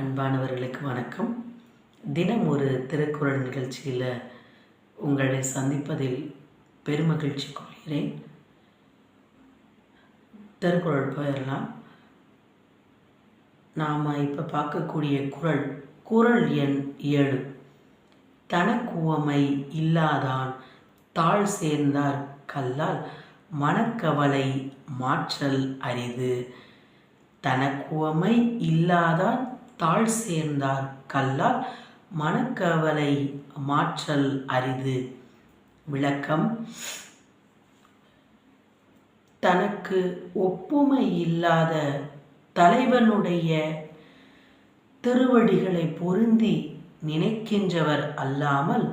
அன்பானவர்களுக்கு வணக்கம். தினம் ஒரு திருக்குறள் நிகழ்ச்சியில் உங்களை சந்திப்பதில் பெருமகிழ்ச்சி கொள்கிறேன். திருக்குறள் போயிடலாம். நாம் இப்போ பார்க்கக்கூடிய குறள் குறள் எண் ஏழு. தனக்குவமை இல்லாதான் தாழ் சேர்ந்தார் கல்லால் மனக்கவலை மாற்றல் அரிது. தனக்குவமை இல்லாதான் தாழ் சேர்ந்தார் கல்லால் மனக்கவலை மாற்றல் அரிது. விளக்கம் தனக்கு ஒப்புமை இல்லாத தலைவனுடைய திருவடிகளை பொருந்தி நினைக்கின்றவர் அல்லாமல்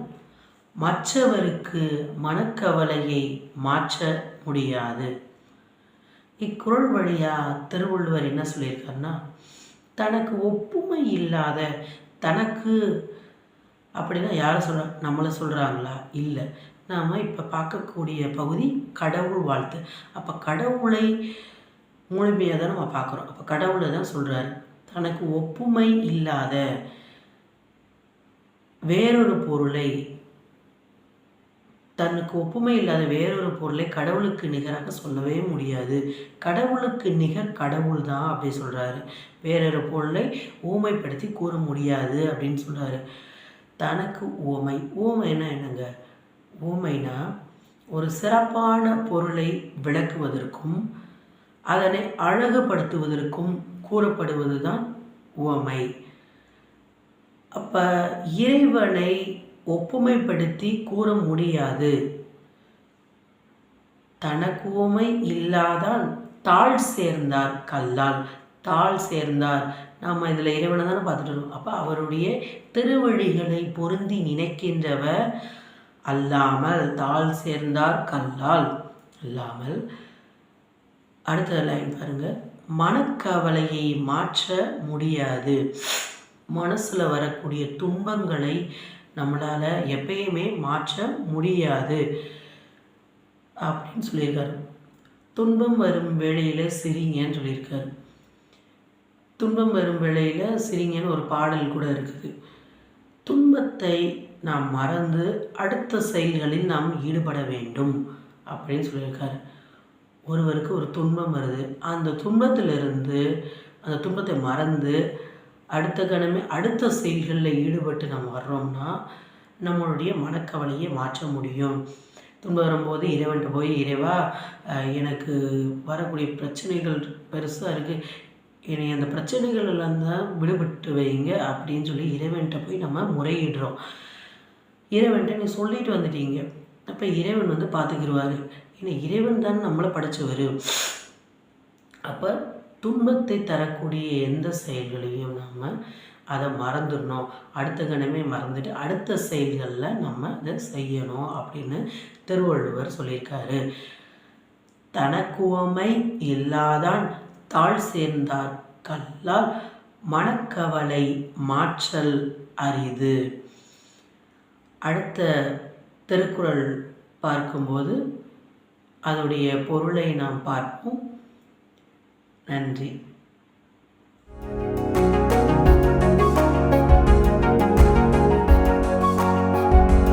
மற்றவருக்கு மனக்கவலையை மாற்ற முடியாது. இக்குறள் வழியா திருவள்ளுவர் என்ன சொல்லியிருக்காருன்னா தனக்கு ஒப்புமை இல்லாத தனக்கு அப்படின்னா யாரை சொல்ற நம்மளை சொல்கிறாங்களா இல்லை. நாம் இப்போ பார்க்கக்கூடிய பகுதி கடவுள் வாழ்த்து. அப்போ கடவுளை முழுமையாக தான் நம்ம பார்க்குறோம். அப்போ கடவுளை தான் சொல்கிறாரு தனக்கு ஒப்புமை இல்லாத வேறொரு பொருளை தனக்கு ஒப்புமை இல்லாத வேறொரு பொருளை கடவுளுக்கு நிகராக சொல்லவே முடியாது. கடவுளுக்கு நிகர் கடவுள் தான் அப்படி சொல்கிறாரு வேறொரு பொருளை ஊமைப்படுத்தி கூற முடியாது அப்படின்னு சொல்கிறாரு தனக்கு ஊமை. ஊமைன்னா என்னங்க? ஊமைனா ஒரு சிறப்பான பொருளை விளக்குவதற்கும் அதனை அழகுபடுத்துவதற்கும் கூறப்படுவது தான் உவமை அப்போ இறைவனை ஒப்புமைப்படுத்தி கூற முடியாது. தனக்குவமை இல்லாதால் இல்லாதான் தாழ் சேர்ந்தார் கல்லால். தாழ் சேர்ந்தார். நாம் இதில் இறைவனை தானே பார்த்துட்டு இருக்கோம். அப்போ அவருடைய திருவழிகளை பொருந்தி நினைக்கின்றவர் அல்லாமல் தாழ் சேர்ந்தார் கல்லால். அல்லாமல். அடுத்த லைன் பாருங்க. மனக்கவலையை மாற்ற முடியாது. மனசில் வரக்கூடிய துன்பங்களை நம்மளால் எப்பயுமே மாற்ற முடியாது. அப்படின்னு சொல்லியிருக்காரு. துன்பம் வரும் வேளையில் சிரிங்கன்னு சொல்லியிருக்காரு. துன்பம் வரும் வேளையில் சிரிங்கன்னு ஒரு பாடல் கூட இருக்குது. துன்பத்தை நாம் மறந்து அடுத்த செயல்களில் நாம் ஈடுபட வேண்டும் அப்படின்னு சொல்லியிருக்காரு. ஒருவருக்கு ஒரு துன்பம் வருது. அந்த துன்பத்திலிருந்து அந்த துன்பத்தை மறந்து அடுத்த கணமே அடுத்த செயல்களில் ஈடுபட்டு நம்ம வர்றோம்னா நம்மளுடைய மனக்கவலையை மாற்ற முடியும். துன்பம் வரும்போது இறைவன்கிட்ட போய் இறைவா எனக்கு வரக்கூடிய பிரச்சனைகள் பெருசாக இருக்குது என்னை அந்த பிரச்சனைகள் எல்லாம் தான் விடுபட்டு வைங்க அப்படின்னு சொல்லி இறைவன்கிட்ட போய் நம்ம முறையிடுறோம். இறைவன்கிட்ட நீ சொல்லிட்டு வந்துட்டீங்க. அப்போ இறைவன் வந்து பார்த்துக்கிடுவார் ஏன்னா இறைவன் தான் நம்மளை படைச்சவர். அப்போ துன்பத்தை தரக்கூடிய எந்த செயல்களையும் நம்ம அதை மறந்துடணும். அடுத்த கணமே மறந்துட்டு அடுத்த செயல்களில் நம்ம அதை செய்யணும் அப்படின்னு திருவள்ளுவர் சொல்லியிருக்காரு. தனக்குவமை இல்லாதான் தாழ் சேர்ந்தார் கல்லால் மனக்கவலை மாற்றல் அரிது. அடுத்த திருக்குறள் பார்க்கும்போது அதோடைய பொருளை நாம் பார்ப்போம். நன்றி